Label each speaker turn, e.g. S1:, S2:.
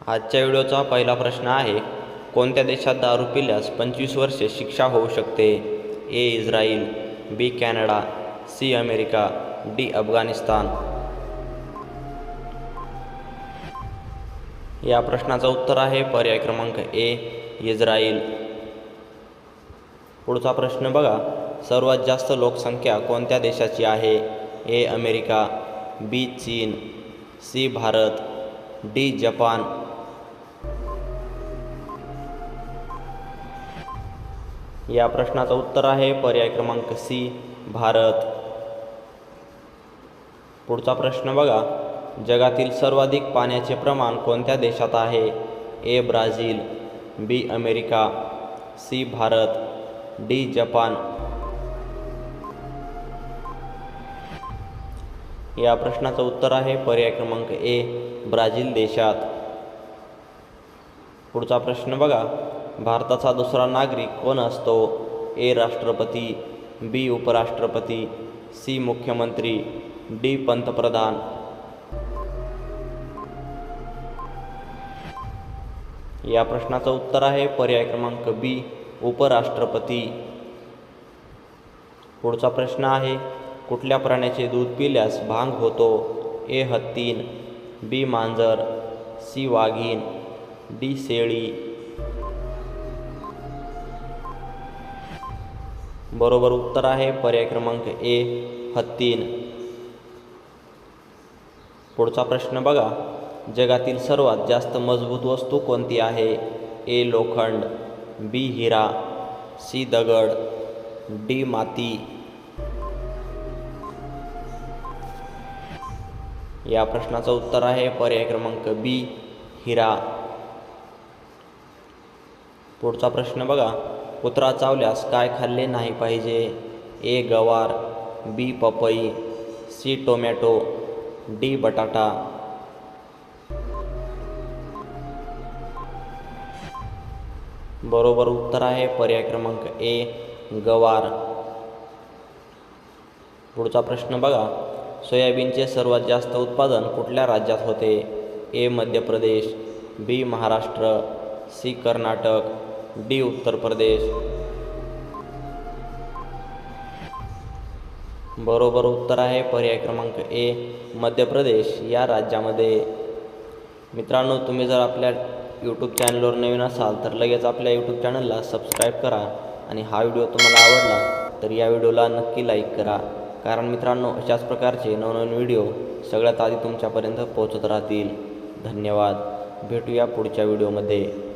S1: आजच्या व्हिडिओचा पहिला प्रश्न आहे कोणत्या देशात दारू पिल्यास पंचवीस वर्षे शिक्षा होऊ शकते? A Israel B Canada C America D Afghanistan. या प्रश्नाचं उत्तर आहे पर्याय क्रमांक ए इस्रायल. पुढचा प्रश्न बघा सर्वात जास्त लोकसंख्या कोणत्या देशाची आहे? ए अमेरिका बी चीन सी भारत डी जपान. या प्रश्नाचं उत्तर आहे. पर्याय क्रमांक सी भारत. पुढचा प्रश्न बघा. जगातील सर्वाधिक पाण्याचे प्रमाण कोणत्या देशात आहे? A Brazil. B America. C Bharat. D Japan. या प्रश्नाचं उत्तर आहे. पर्याय क्रमांक ए ब्राझील देशात. पुढचा प्रश्न बघा. भारताचा दुसरा नागरिक कोण असतो? ए राष्ट्रपती बी उपराष्ट्रपती सी मुख्यमंत्री डी पंतप्रधान. या प्रश्नाचं उत्तर आहे पर्याय क्रमांक बी उपराष्ट्रपती. पुढचा प्रश्न आहे कुठल्या प्राण्याचे दूध पिल्यास भांग होतो? ए हत्तीन बी मांजर सी वाघीण डी शेळी. बरोबर उत्तर आहे. पर्याय क्रमांक ए हत्तीन. पुढचा प्रश्न बघा. जगातील सर्वात जास्त मजबूत वस्तू कोणती आहे? ए लोखंड. बी हिरा. सी दगड. डी माती. या प्रश्नाचं उत्तर आहे. पर्याय क्रमांक बी हिरा. पुढचा प्रश्न बघा. कुत्रा चावल्यास काय खाल्ले नाही पाहिजे? ए गवार बी पपई सी टोमॅटो डी बटाटा. बरोबर उत्तर आहे पर्याय क्रमांक ए गवार. पुढचा प्रश्न बघा. सोयाबीनचे सर्वात जास्त उत्पादन कुठल्या राज्यात होते? A Madhya Pradesh B Maharashtra C Karnataka. D Uttar Pradesh. बरोबर उत्तर आहे पर्याय क्रमांक ए मध्य प्रदेश या राज्यामध्ये. मित्रांनो तुम्ही जर आपल्या यूट्यूब चॅनलवर नवीन असाल तर लगेच आपल्या यूट्यूब चॅनलला सबस्क्राईब करा आणि हा व्हिडिओ तुम्हाला आवडला तर या व्हिडिओला नक्की लाईक करा. कारण मित्रांनो अशाच प्रकारचे नवनवीन व्हिडिओ सगळ्यात आधी तुमच्यापर्यंत पोहोचत राहतील. धन्यवाद. भेटूया पुढच्या व्हिडिओमध्ये